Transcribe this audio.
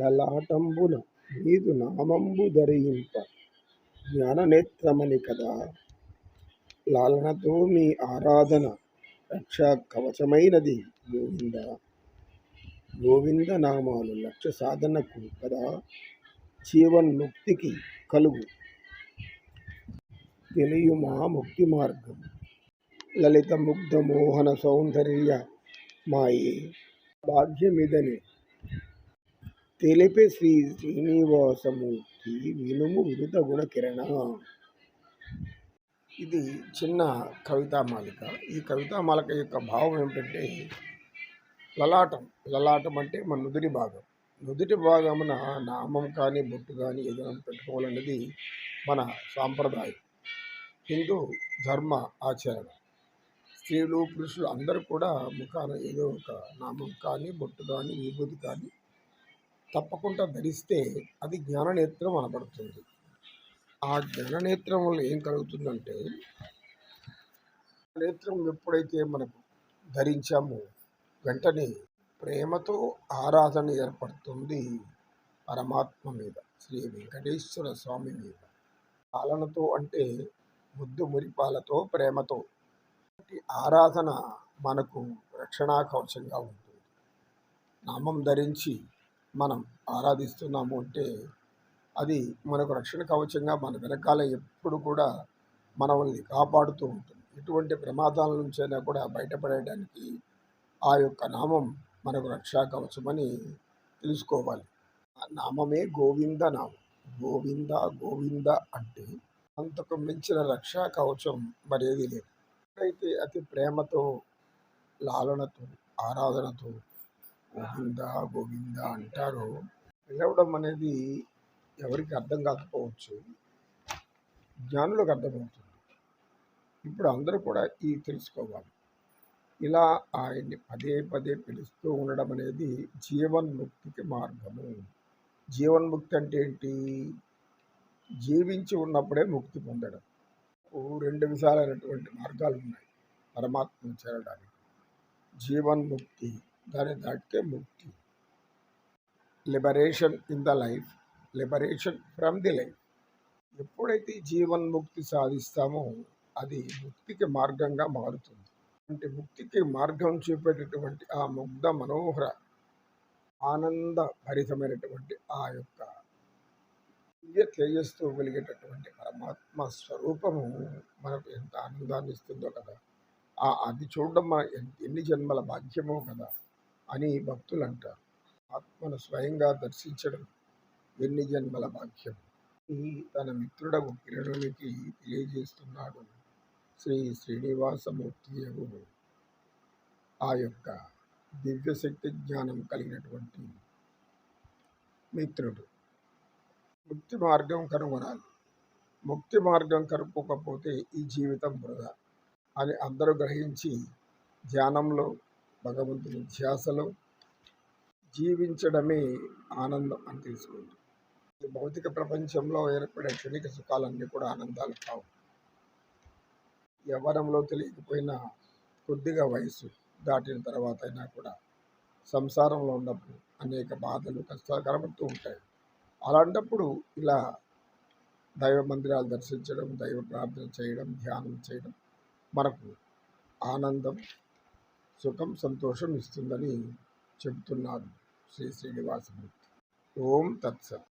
లలాటంబున నీదు నామంబు ధరింప. జ్ఞాననేత్రమని కదా. లాలనతో మీ ఆరాధన రక్షా కవచమైనది గోవింద. గోవింద నామాలు లక్ష్య సాధనకు కదా. జీవన్ముక్తికి కలుగు. తెలియుమా ముక్తి మార్గం. లలిత ముగ్ధ మోహన సౌందర్య మాయే. భాగ్యమిదని తెలిపే శ్రీ శ్రీనివాసమూర్తి వినుము వినుత గుణ కిరణ. ఇది చిన్న కవితామాలిక ఈ కవితామాలిక యొక్క భావం ఏమిటంటే లలాటం. లలాటం అంటే మన నుదుటి భాగం. నుదుటి భాగమున నామం కానీ బొట్టు కానీ ఏదైనా పెట్టుకోవాలనేది మన సాంప్రదాయం. హిందూ ధర్మ ఆచరణ. స్త్రీలు పురుషులు అందరూ కూడా ముఖాన ఏదో ఒక నామం కానీ బొట్టు కానీ విభూతి కానీ తప్పకుండా ధరిస్తే అది జ్ఞాననేత్రం అనబడుతుంది. ఆ జ్ఞాననేత్రం వల్ల ఏం కలుగుతుందంటే నేత్రం ఎప్పుడైతే మనకు ధరించామో వెంటనే ప్రేమతో ఆరాధన ఏర్పడుతుంది పరమాత్మ మీద శ్రీ వెంకటేశ్వర స్వామి మీద. పాలనతో అంటే ముద్దు మురిపాలతో ప్రేమతో. ఆరాధన మనకు రక్షణా కవచంగా ఉంటుంది. నామం ధరించి మనం ఆరాధిస్తున్నాము అంటే అది మనకు రక్షణ కవచంగా మన వెనకాల ఎప్పుడు కూడా మనల్ని కాపాడుతూ ఉంటుంది. ఎటువంటి ప్రమాదాల నుంచైనా కూడా బయటపడేయడానికి ఆ యొక్క నామం మనకు రక్షా కవచమని తెలుసుకోవాలి. ఆ నామమే గోవింద నామం. గోవింద గోవింద అంటే అంతకు మించిన రక్షా కవచం మరేది లేదు. అయితే అతి ప్రేమతో లాలనతో ఆరాధనతో గోవింద గోవింద అంటారు పిలవడం అనేది ఎవరికి అర్థం కాకపోవచ్చు. జ్ఞానులకు అర్థమవుతుంది. ఇప్పుడు అందరూ కూడా ఈ తెలుసుకోవాలి. ఇలా ఆయన్ని పదే పదే పిలుస్తూ ఉండడం అనేది జీవన్ముక్తికి మార్గము. జీవన్ముక్తి అంటే ఏంటి? జీవించి ఉన్నప్పుడే ముక్తి పొందడం. రెండు విధాలైనటువంటి మార్గాలు ఉన్నాయి. పరమాత్మను చేరడానికి. జీవన్ముక్తి. దాన్ని దాటితే ముక్తి. Liberation in the life liberation from the life ఎప్పుడైతే జీవన్ముక్తి సాధిస్తామో అది ముక్తికి మార్గంగా మారుతుంది. అంటే ముక్తికి మార్గం చూపేటటువంటి ఆ ముగ్ధ మనోహర ఆనంద భరితమైనటువంటి ఆ యొక్క దివ్య తేజస్తో వెలిగేటటువంటి పరమాత్మ స్వరూపము మనకు ఎంత ఆనందాన్ని ఇస్తుందో కదా. ఆ అది చూడడం మన ఎన్ని జన్మల భాగ్యమో కదా. అని భక్తులు అంటారు ఆత్మను స్వయంగా దర్శించడం ఎన్ని జన్మల భాగ్యం. ఈ తన మిత్రుడకు కిరణునికి తెలియజేస్తున్నాడు శ్రీ శ్రీనివాసమూర్తి ఆ యొక్క దివ్యశక్తి జ్ఞానం కలిగినటువంటి మిత్రుడు. ముక్తి మార్గం కనుగొనాలి ముక్తి మార్గం కనుక్కోకపోతే ఈ జీవితం వృధా అని అందరూ గ్రహించి ధ్యానంలో భగవంతుని ధ్యాసలో జీవించడమే ఆనందం అని తెలుసుకుంది భౌతిక ప్రపంచంలో ఏర్పడే క్షణిక సుఖాలన్నీ కూడా ఆనందాలు కావు. యవ్వనంలో తెలియకపోయినా కొద్దిగా వయసు దాటిన తర్వాత అయినా కూడా సంసారంలో ఉన్నప్పుడు అనేక బాధలు కష్టాలు కనబడుతూ ఉంటాయి. అలాంటప్పుడు ఇలా దైవ మందిరాలు దర్శించడం దైవ ప్రార్థన చేయడం ధ్యానం చేయడం మనకు ఆనందం సుఖం సంతోషం ఇస్తుందని చెబుతున్నారు శ్రీ శ్రీనివాసమూర్తి. ఓం తత్సత్.